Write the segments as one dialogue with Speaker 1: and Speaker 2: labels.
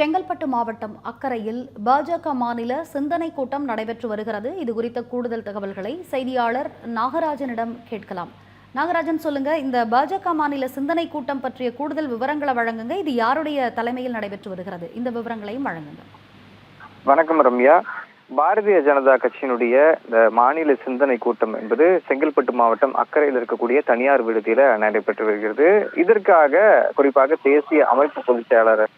Speaker 1: செங்கல்பட்டு மாவட்டம் அக்கரையில் பாஜக மாநில சிந்தனை கூட்டம் நடைபெற்று வருகிறது. இது குறித்த கூடுதல் தகவல்களை செய்தியாளர் நாகராஜனிடம் கேட்கலாம். நாகராஜன் சொல்லுங்க இந்த பாஜக மாநில சிந்தனை கூட்டம் பற்றிய கூடுதல் விவரங்களை வழங்குங்க. இது யாருடைய தலைமையில் நடைபெற்று வருகிறது? இந்த விவரங்களையும் வழங்குங்க.
Speaker 2: வணக்கம் ரம்யா. பாரதிய ஜனதா கட்சியினுடைய இந்த மாநில சிந்தனை கூட்டம் என்பது செங்கல்பட்டு மாவட்டம் அக்கறையில் இருக்கக்கூடிய தனியார் விடுதியில நடைபெற்று வருகிறது. இதற்காக குறிப்பாக தேசிய அமைப்பு பொதுச் செயலாளர்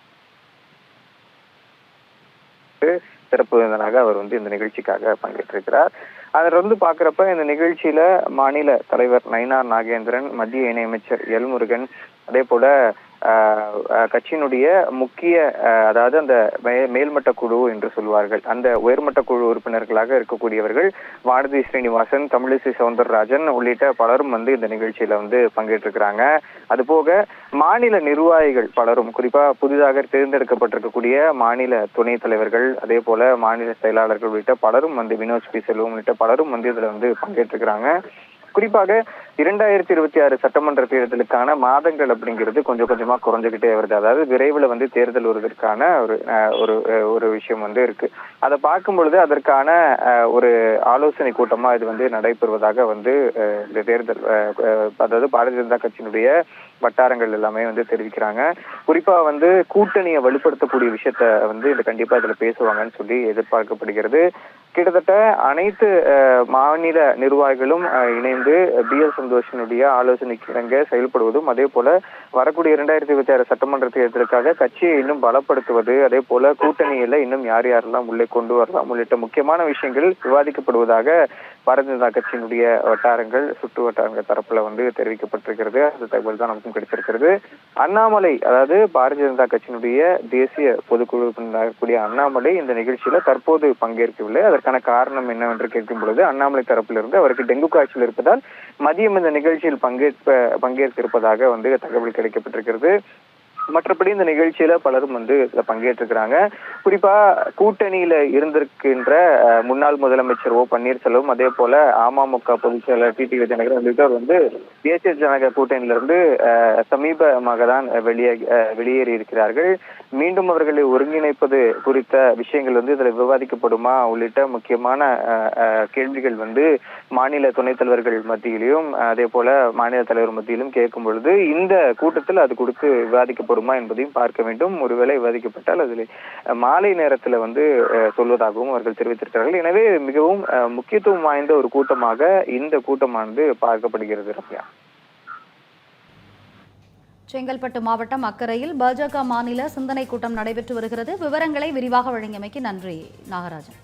Speaker 2: சிறப்பு விருந்தினராக அவர் வந்து இந்த நிகழ்ச்சிக்காக பங்கேற்றிருக்கிறார். அதில் வந்து பாக்குறப்ப இந்த நிகழ்ச்சியில மாநில தலைவர் நயினார் நாகேந்திரன் மத்திய இணையமைச்சர் எல் முருகன் அதே போல கட்சியினுடைய முக்கிய அதாவது அந்த மே- மேல்மட்ட குழு என்று சொல்வார்கள். அந்த உயர்மட்ட குழு உறுப்பினர்களாக இருக்கக்கூடியவர்கள் வானதி ஸ்ரீனிவாசன் தமிழிசை சவுந்தரராஜன் உள்ளிட்ட பலரும் வந்து இந்த நிகழ்ச்சியில வந்து பங்கேற்றிருக்கிறாங்க. அதுபோக மாநில நிர்வாகிகள் பலரும் குறிப்பா புதிதாக தேர்ந்தெடுக்கப்பட்டிருக்கக்கூடிய மாநில துணைத் தலைவர்கள் அதே போல மாநில செயலாளர்கள் உள்ளிட்ட பலரும் வந்து வினோத் பி செல்வம் உள்ளிட்ட பலரும் வந்து இதுல வந்து பங்கேற்றிருக்கிறாங்க. குறிப்பாக இரண்டாயிரத்தி இருபத்தி ஆறு சட்டமன்ற தேர்தலுக்கான மாதங்கள் அப்படிங்கிறது கொஞ்சம் கொஞ்சமா குறைஞ்சுக்கிட்டே வருது. அதாவது விரைவில் வந்து தேர்தல் வருவதற்கான ஒரு அஹ், ஒரு அஹ், ஒரு விஷயம் வந்து இருக்கு. அதை பார்க்கும் பொழுது அதற்கான அஹ், ஒரு ஆலோசனை கூட்டமா இது வந்து நடைபெறுவதாக வந்து அஹ், இந்த தேர்தல் அஹ், அதாவது பாரதிய ஜனதா கட்சியினுடைய வட்டாரங்கள் எல்லாமே வந்து தெரிவிக்கிறாங்க. குறிப்பா வந்து கூட்டணியை வலுப்படுத்தக்கூடிய விஷயத்த வந்து இது கண்டிப்பா இதுல பேசுவாங்கன்னு சொல்லி எதிர்பார்க்கப்படுகிறது. கிட்டத்தட்ட அனைத்து மாநில நிர்வாகிகளும் இணைந்து பி எல் சந்தோஷனுடைய ஆலோசனைக்கு இணங்க செயல்படுவதும் அதே போல வரக்கூடிய இரண்டாயிரத்தி இருபத்தி ஆறு சட்டமன்ற தேர்தலுக்காக கட்சியை இன்னும் பலப்படுத்துவது அதே போல கூட்டணியில இன்னும் யார் யாரெல்லாம் உள்ளே கொண்டு வரலாம் உள்ளிட்ட முக்கியமான விஷயங்கள் விவாதிக்கப்படுவதாக பாரதிய ஜனதா கட்சியினுடைய வட்டாரங்கள் சுற்று வட்டாரங்கள் தரப்புல வந்து தெரிவிக்கப்பட்டிருக்கிறது. அந்த தகவல் தான் நமக்கும் கிடைச்சிருக்கிறது அண்ணாமலை அதாவது பாரதிய ஜனதா கட்சியினுடைய தேசிய பொதுக்குழு இருக்கக்கூடிய அண்ணாமலை இந்த நிகழ்ச்சியில தற்போது பங்கேற்கவில்லை. அதற்கான காரணம் என்னவென்று கேட்கும் பொழுது அண்ணாமலை தரப்பிலிருந்து அவருக்கு டெங்கு காய்ச்சல் இருப்பதால் மதியம் இந்த நிகழ்ச்சியில் பங்கேற்ப பங்கேற்க இருப்பதாக வந்து தகவல் கிடைக்கப்பட்டிருக்கிறது. மற்றபடி இந்த நிகழ்ச்சியில பலரும் வந்து இதுல பங்கேற்றிருக்கிறாங்க. குறிப்பா கூட்டணியில இருந்திருக்கின்ற முன்னாள் முதலமைச்சர் ஓ பன்னீர்செல்வம் அதே போல அமமுக பொதுச் செயலர் டி டி விஜயநகர் உள்ளிட்டோர் வந்து தேசிய ஜனநாயக கூட்டணியிலிருந்து சமீபமாக தான் வெளியே வெளியேறி இருக்கிறார்கள் மீண்டும் அவர்களை ஒருங்கிணைப்பது குறித்த விஷயங்கள் வந்து இதுல விவாதிக்கப்படுமா? உள்ளிட்ட முக்கியமான அஹ், கேள்விகள் வந்து மாநில துணைத் தலைவர்கள் மத்தியிலும் அதே போல மாநில தலைவர் மத்தியிலும் கேட்கும் பொழுது இந்த கூட்டத்தில் அது குறித்து விவாதிக்கப்படும் என்பதையும் பார்க்க வேண்டும். ஒருவேளை விவாதிக்கப்பட்டால் அதில் மாலை நேரத்தில் வந்து சொல்வதாகவும் அவர்கள் தெரிவித்திருக்கிறார்கள். எனவே மிகவும் முக்கியத்துவம் வாய்ந்த ஒரு கூட்டமாக இந்த கூட்டமானது பார்க்கப்படுகிறது ரம்யா.
Speaker 1: செங்கல்பட்டு மாவட்டம் அக்கரையில் பாஜக மாநில சிந்தனை கூட்டம் நடைபெற்று வருகிறது. விவரங்களை விரிவாக வழங்கியமைக்கு நன்றி நாகராஜன்.